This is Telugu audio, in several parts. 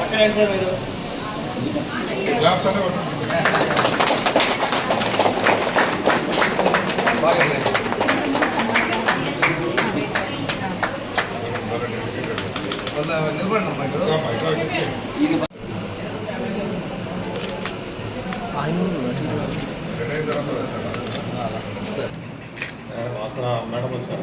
సార్ పక్కన రండి సార్ మీరు. అక్కడ మేడం వచ్చారు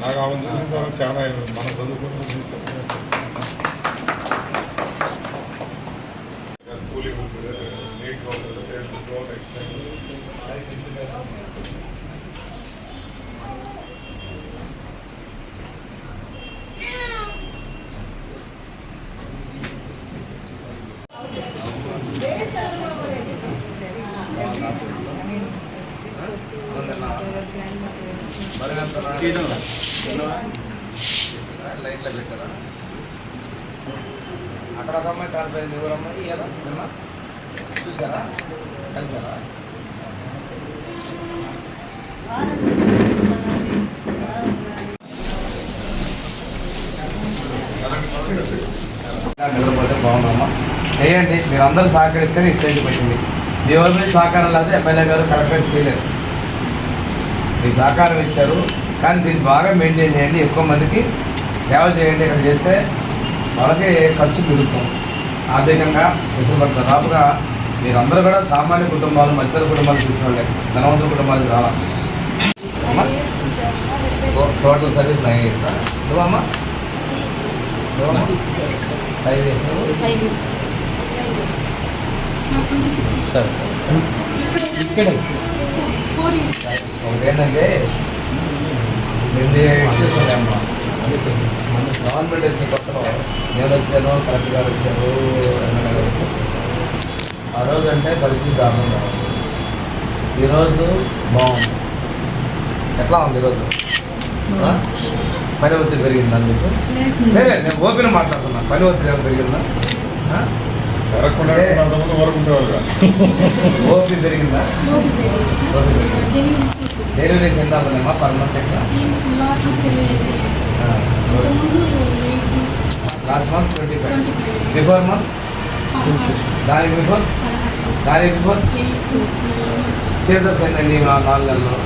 నాకు ఆమె చూసిన తర్వాత చాలా మన చదువుకున్న సిస్టమ్ స్కూలింగ్ ఉంటుంది నీట్గా ఉంటుంది ఎక్స్టెండ్ లైట్లో పెట్టారా అక్కడ ఒక అమ్మాయి కాలిపోయింది ఎవరు అమ్మాయి ఎలా? నిన్న చూసారా? కలిసారా? నిలబడితే బాగుందమ్మా. చేయండి. మీరు అందరూ సహకరిస్తేనే ఈ స్టేజ్కి వచ్చింది మీ ఎవరి మీద సహకారం లేదా ఎమ్మెల్యే గారు కలెక్టర్ చేయలేరు మీ సహకారం ఇచ్చారు. కానీ దీన్ని బాగా మెయింటైన్ చేయండి. ఎక్కువ మందికి సేవ చేయండి. ఇక్కడ చేస్తే వాళ్ళకి ఖర్చు పెరుగుతాం ఆర్థికంగా విసులుపడతారు. రాపుగా మీరందరూ కూడా సామాన్య కుటుంబాలు మధ్య కుటుంబాలు చూసుకోండి. ధనవంతుల కుటుంబాలు చాలా. టోటల్ సర్వీస్ నైన్ ఇస్తా నువ్వమ్మా ఫైవ్ ఇయర్స్ సార్ ఇక్కడ. ఒకటి ఏంటంటే రెండు ఇష్యూస్ ఉన్నాయమ్మా గవర్నమెంట్ వచ్చిన కొత్తలో నేను వచ్చాను కలెక్టర్ గారు వచ్చారు? ఎమ్మెల్యే గారు వచ్చారు ఆ రోజు అంటే పరిస్థితి దారుణంగా ఉంది ఈరోజు బాగుంది ఎట్లా ఉంది ఈరోజు? పని ఒత్తిడి పెరిగిందా మీకు లేదు నేను ఓపెన్ మాట్లాడుతున్నా పని ఒత్తిడి ఏమైనా పెరిగిందా? ఓపీ పెరిగిందా? డెలివరీస్ ఎంత అవుతుందమ్మా పర్ మంత్ ఎట్లా? Last month twenty five before month దానికి బిఫోర్ దానికి బిఫోర్ సీజర్స్ ఏంటండి మా నాలుగు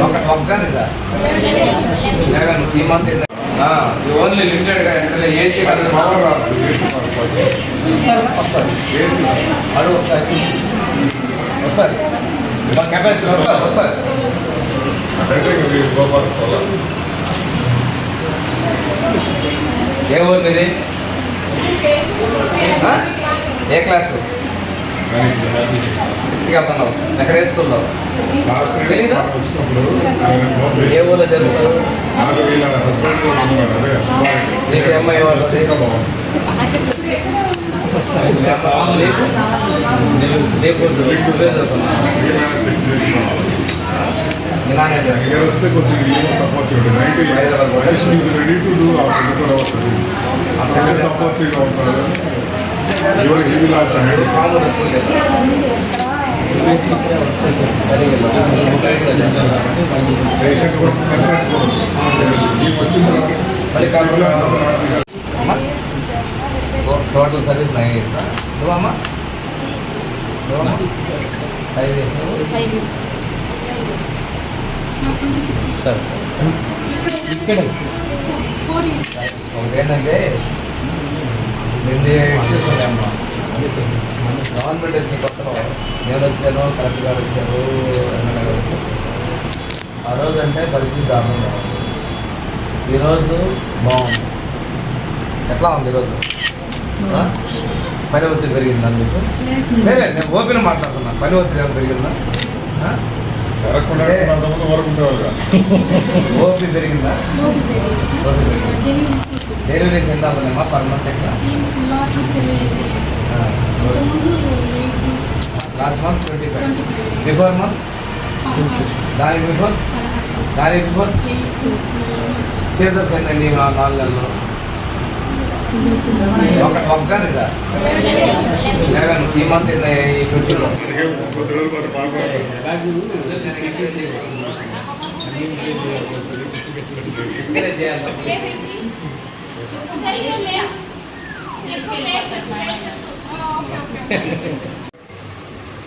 ఒక ఒక్కనిదా లెవెన్ ఈ month only limited AC power రాదు ఏసీ పవర్ వస్తుంది ఏసీ అడుగు ఒకసారి వస్తుంది కెపాసిటీ వస్తుంది వస్తుంది అంటే మీరు గోపాల్ సోలార్ ఏ ఊరు మీది? ఏ క్లాసు సిక్స్త్కి వెళ్తున్నావు ఎక్కడ ఏ స్కూల్లో తెలీదా? ఏ ఊర్లో జరుగుతారు నాకు నీకు అమ్మాయి వాళ్ళు ఇంకా బాగుంది Here కొద్దిగా ఏమో సపోర్ట్ చేయండి నైట్ రెడీ టు డూ కూడా వస్తుంది అంటే సపోర్టివ్గా టోటల్ సర్వీస్ నైన్ ఇయర్స్ నువ్వమ్మా నువ్వమ్మా five years five years sir. ఇక్కడ. ఫోర్ ఇయర్స్ ఒకటి ఏంటంటే రెండు ఇష్యూస్ ఉన్నాయమ్మా గవర్నమెంట్ వచ్చిన కొత్తలో నేను వచ్చాను కలెక్టర్ గారు వచ్చారు ఎమ్మెల్యే గారు వచ్చారు. ఆ రోజు అంటే పరిస్థితి దారుణంగా ఈరోజు బాగుంది. ఎట్లా ఉంది ఈరోజు? పని ఒత్తిడి పెరిగిందా మీకు లేదు నేను ఓపెన్ మాట్లాడుతున్నా. పని ఒత్తిడి ఏమైనా పెరిగిందా? ఓపీ పెరిగిందా? డెలివరీస్ ఎంత అవుతుందమ్మా పర్ మంత్ ఎట్లా? Last month last month twenty five. Before month? దానికి బిఫోర్? దానికి బిఫోర్? సీజర్స్ ఏంటండి నాలుగు నెలలు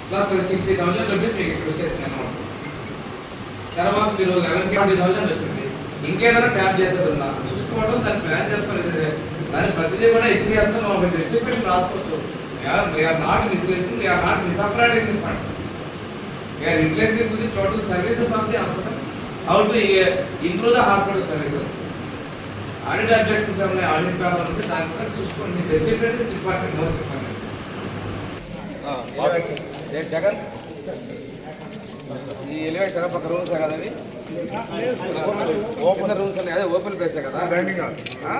ప్లస్ సిక్స్టీ థౌసండ్ రూపీస్ మీకు ఇక్కడ వచ్చేసింది తర్వాత మీరు లెవెన్ ట్వంటీ థౌసండ్ వచ్చింది. ఇంకేదైనా ట్యాప్ చేసేది ఉన్నా చూసుకోవడం దాన్ని ప్లాన్ చేసుకుని దాని ప్రతిదీ కూడా హెచ్డి చేస్తాం మనం రిసిప్ట్ రాసుకోవచ్చు we're not misusing we're not misappropriating the funds we're utilising the total services of the hospital how to improve the hospital services audit objects ఉన్నాయి ఆడిట్ ప్యానల్ ఉంది దాని పైన చూసుకోండి. రిసిప్ట్ డిపార్ట్మెంట్ మోర్ చెప్పండి జగన్? ఈ ఎలివేటర్ పక్క రూమ్స్ కదా అవి ఓపెన్ రూమ్స్ ఉన్నాయి అదే ఓపెన్ ప్లేస్ కదా? డైనింగ్ హాల్ ఆ?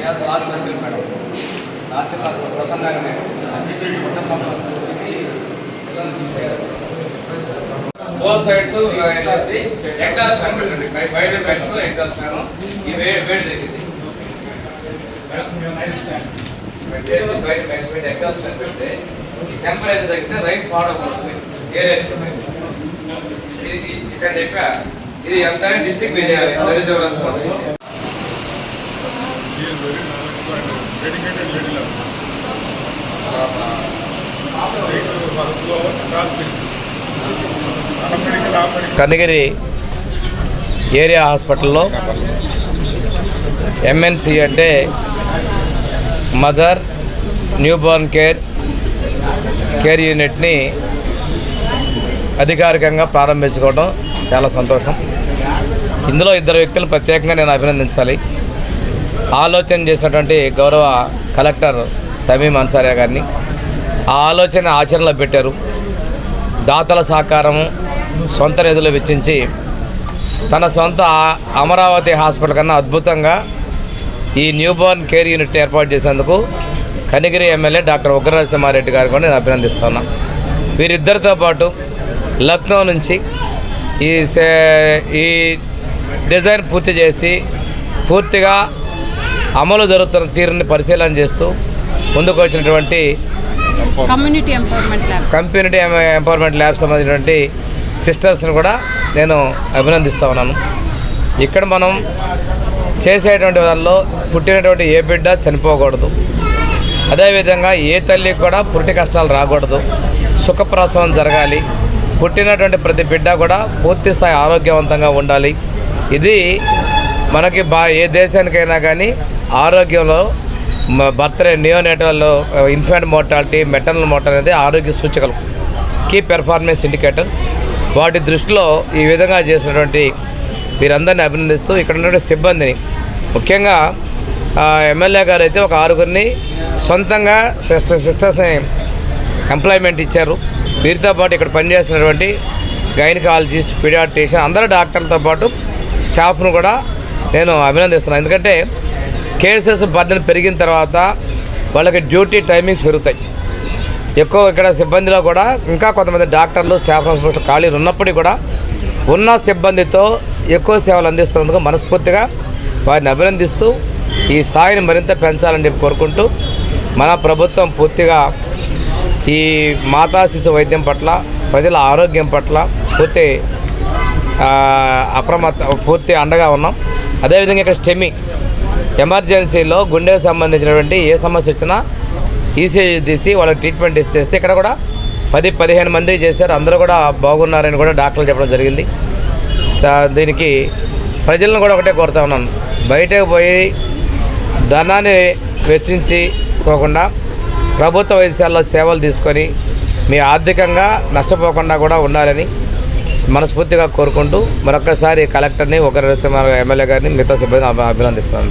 Yeah last circle madam. Last class ప్రసన్నగానే both sides exhaust fan పెట్టండి. బయట బెస్ట్ ఎగ్జాస్ట్ ఫ్యాన్ ఈ వేడి వేడి చేసింది. పెట్టేసి బయట బెస్ట్ ఎగ్జాస్ట్ పెడితే ఈ టెంపరేచర్ తగ్గితే రైస్ పాడవుతుంది ఏరేస్తుంది ఇది ఇక్కడ చెప్పా ఇది ఎంత డిస్ట్రిక్ట్ రెస్పాన్సిబిలిటీ కన్నగిరి ఏరియా హాస్పిటల్లో ఎంఎన్సి అంటే మదర్ న్యూబార్న్ కేర్ కేర్ యూనిట్ని అధికారికంగా ప్రారంభించుకోవడం చాలా సంతోషం. ఇందులో ఇద్దరు వ్యక్తులు ప్రత్యేకంగా నేను అభినందించాలి. ఆలోచన చేసినటువంటి గౌరవ కలెక్టర్ తమీం అన్సారియా గారిని. ఆ ఆలోచన ఆచరణలో పెట్టారు. దాతల సహకారము సొంత నిధులు వెచ్చించి తన సొంత అమరావతి హాస్పిటల్ కన్నా అద్భుతంగా ఈ న్యూబోర్న్ కేర్ యూనిట్ ఏర్పాటు చేసేందుకు కనిగిరి ఎమ్మెల్యే డాక్టర్ ఉగ్రనరసింహారెడ్డి గారు కూడా నేను అభినందిస్తున్నా వీరిద్దరితో పాటు లక్నో నుంచి ఈ ఈ డిజైన్ పూర్తి చేసి పూర్తిగా అమలు జరుగుతున్న తీరుని పరిశీలన చేస్తూ ముందుకు వచ్చినటువంటి community empowerment labs community empowerment lab సంబంధించినటువంటి సిస్టర్స్ని కూడా నేను అభినందిస్తా ఉన్నాను. ఇక్కడ మనం చేసేటువంటి దానిలో పుట్టినటువంటి ఏ బిడ్డ చనిపోకూడదు. అదేవిధంగా ఏ తల్లికి కూడా పుట్టి కష్టాలు రాకూడదు. సుఖప్రసవం జరగాలి. పుట్టినటువంటి ప్రతి బిడ్డ కూడా పూర్తి స్థాయి ఆరోగ్యవంతంగా ఉండాలి. ఇది మనకి బా ఏ దేశానికైనా కానీ ఆరోగ్యంలో బర్త్డే నియోనేటల్లో ఇన్ఫాంట్ మోర్టాలిటీ మెటర్నల్ మోర్టాలిటీ అనేది ఆరోగ్య సూచికలు. Key performance indicators. వాటి దృష్టిలో ఈ విధంగా చేసినటువంటి వీరందరినీ అభినందిస్తూ ఇక్కడ ఉన్నటువంటి సిబ్బందిని. ముఖ్యంగా ఎమ్మెల్యే గారు అయితే ఒక ఆరుగురిని సొంతంగా సిస్టర్ సిస్టర్స్ని ఎంప్లాయ్మెంట్ ఇచ్చారు. వీరితో పాటు ఇక్కడ పనిచేసినటువంటి గైనకాలజిస్ట్ పీడియాట్రిషియన్ అందరు డాక్టర్లతో పాటు స్టాఫ్ను కూడా నేను అభినందిస్తున్నాను. ఎందుకంటే కేసెస్ బర్డన్ పెరిగిన తర్వాత వాళ్ళకి డ్యూటీ టైమింగ్స్ పెరుగుతాయి. ఎక్కువ ఇక్కడ సిబ్బందిలో కూడా ఇంకా కొంతమంది డాక్టర్లు స్టాఫ్ హాస్పిటల్ ఖాళీలు ఉన్నప్పటికీ కూడా ఉన్న సిబ్బందితో ఎక్కువ సేవలు అందిస్తున్నందుకు మనస్ఫూర్తిగా వారిని అభినందిస్తూ ఈ స్థాయిని మరింత పెంచాలని చెప్పి కోరుకుంటూ మన ప్రభుత్వం పూర్తిగా ఈ మాతా శిశు వైద్యం పట్ల ప్రజల ఆరోగ్యం పట్ల పూర్తి అప్రమత్త పూర్తి అండగా ఉన్నాం. అదేవిధంగా ఇక్కడ స్టెమి ఎమర్జెన్సీలో గుండెకు సంబంధించినటువంటి ఏ సమస్య వచ్చినా ఈసీజీ తీసి వాళ్ళకి ట్రీట్మెంట్ ఇచ్చేస్తే ఇక్కడ కూడా పది పదిహేను మంది చేశారు. అందరూ కూడా బాగున్నారని కూడా డాక్టర్లు చెప్పడం జరిగింది. దీనికి ప్రజలను కూడా ఒకటే కోరుతా ఉన్నాను. బయటకు పోయి ధనాన్ని వెచ్చించి పోకుండా ప్రభుత్వ వైద్యశాలలో సేవలు తీసుకొని మీ ఆర్థికంగా నష్టపోకుండా కూడా ఉండాలని మనస్ఫూర్తిగా కోరుకుంటూ మరొకసారి కలెక్టర్ని ఒకరి ఎమ్మెల్యే గారిని మిగతా సిబ్బందిని అభినందిస్తాను